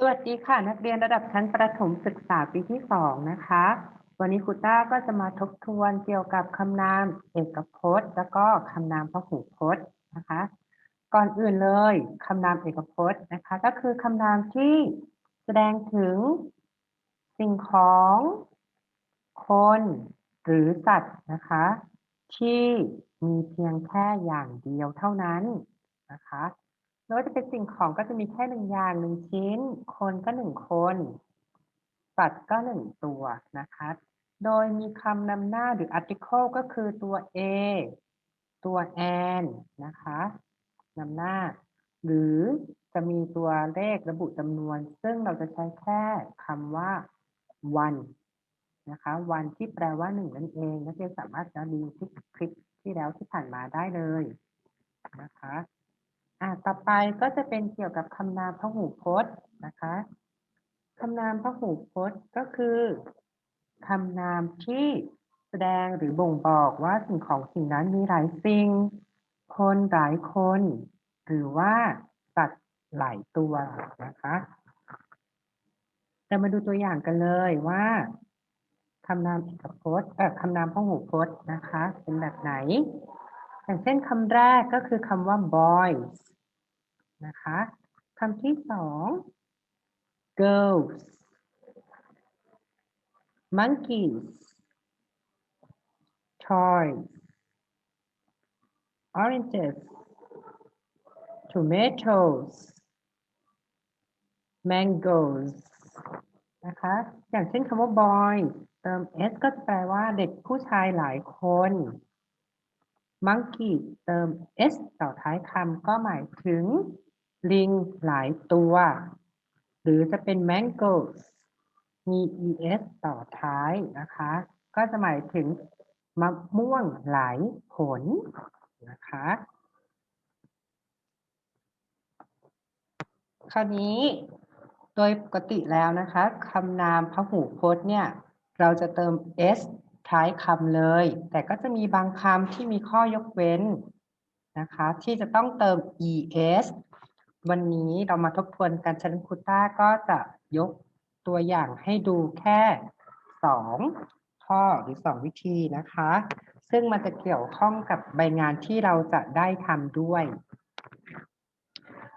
สวัสดีค่ะ นักเรียนระดับชั้นประถมศึกษาปีที่สองนะคะ วันนี้ครูต้าก็จะมาทบทวนเกี่ยวกับคำนามเอกพจน์ แล้วก็คำนามพหูพจน์นะคะ ก่อนอื่นเลยคำนามเอกพจน์นะคะ ก็คือคำนามที่แสดงถึง สิ่งของ คน หรือสัตว์นะคะ ที่มีเพียงแค่อย่างเดียวเท่านั้นนะคะ ไม่ว่าจะเป็นสิ่งของก็จะมีแค่หนึ่งอย่างหนึ่งชิ้น คนก็หนึ่งคน สัตว์ก็หนึ่งตัวนะคะ โดยมีคำนำหน้าหรือ article ก็คือตัว a ตัว an นะคะนำหน้า หรือจะมีตัวเลขระบุจำนวน ซึ่งเราจะใช้แค่คำว่า one นะคะ วันที่แปลว่าหนึ่งนั่นเองนักเรียนสามารถจะดูคลิปคลิปที่แล้วที่ผ่านมาได้เลยนะคะ ต่อไปก็จะเป็นเกี่ยวกับคำนามพหูพจน์นะคะคำนามพหูพจน์ก็คือคำนามที่แสดงหรือบ่งบอกว่าสิ่งของสิ่งนั้นมีหลายสิ่ง คนหลายคน หรือว่าสัตว์หลายตัวนะคะเรามาดูตัวอย่างกันเลยว่าคำนามเอกพจน์เอ่อคำนามพหูพจน์นะคะ เป็นแบบไหน อย่างเช่นคำแรกก็คือคำว่า boys นะคะคำที่สอง girls monkeys toys oranges tomatoes mangoes นะคะ อย่างเช่นคำว่า boy เติม s ก็จะแปลว่าเด็กผู้ชายหลายคน monkey เติม s ต่อท้ายคำก็หมายถึง ลิงหลายตัว หรือจะเป็น mangoes มี es ต่อท้ายนะคะ ก็จะหมายถึงมะม่วงหลายผลนะคะคราวนี้โดยปกติแล้วนะคะคำนามพหูพจน์เนี่ย เราจะเติม s ท้ายคำเลย แต่ก็จะมีบางคำที่มีข้อยกเว้นนะคะ ที่จะต้องเติม es วันนี้เรามาทบทวนกันชันคุต้าก็จะยกตัวอย่างให้ดูแค่สองข้อหรือสองวิธีนะคะ ซึ่งมันจะเกี่ยวข้องกับใบงานที่เราจะได้ทำด้วย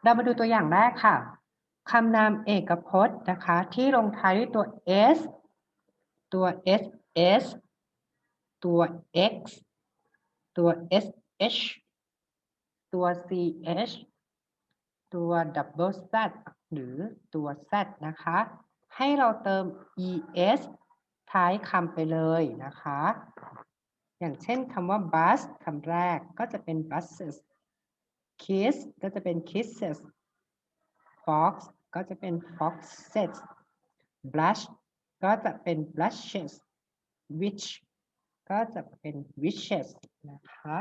เรามาดูตัวอย่างแรกค่ะคำนามเอกพจน์นะคะ ที่ลงท้ายด้วยตัว s ตัว ss ตัว x ตัว sh ตัว ch ตัว double z หรือตัว z นะคะ ให้เราเติม es ท้ายคำไปเลยนะคะ อย่างเช่นคำว่า bus คำแรกก็จะเป็น buses kiss ก็จะเป็น kisses fox ก็จะเป็น foxes blush ก็จะเป็น blushes witch ก็จะเป็น witches นะคะ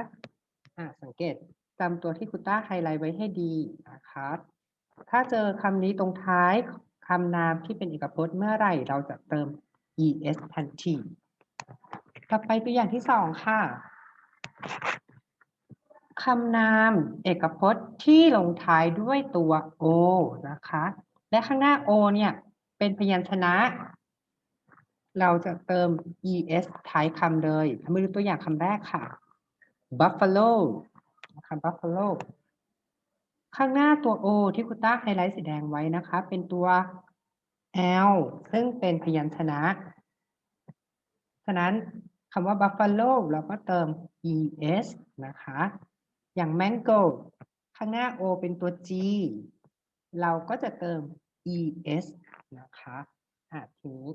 ะสังเกต จำตัวที่คุณต้าไฮไลท์ไว้ให้ดีนะคะถ้าเจอคำนี้ตรงท้ายคำนามที่เป็นเอกพจน์เมื่อไหร่ เราจะเติม es ทันที ต่อไปตัวอย่างที่สองค่ะคำนามเอกพจน์ที่ลงท้ายด้วยตัว o นะคะ และข้างหน้า o เนี่ยเป็นพยัญชนะ เราจะเติม es ท้ายคำเลยมาดูตัวอย่างคำแรกค่ะ buffalo คะ buffalo ข้างหน้าตัว o ที่คุณต้าไฮไลท์สีแดงไว้นะคะ เป็นตัว l ซึ่งเป็นพยัญชนะฉะนั้นคำว่า buffalo เราก็เติม es นะคะ อย่าง mango ข้างหน้า o เป็นตัว g เราก็จะเติม es นะคะ อะทีนี้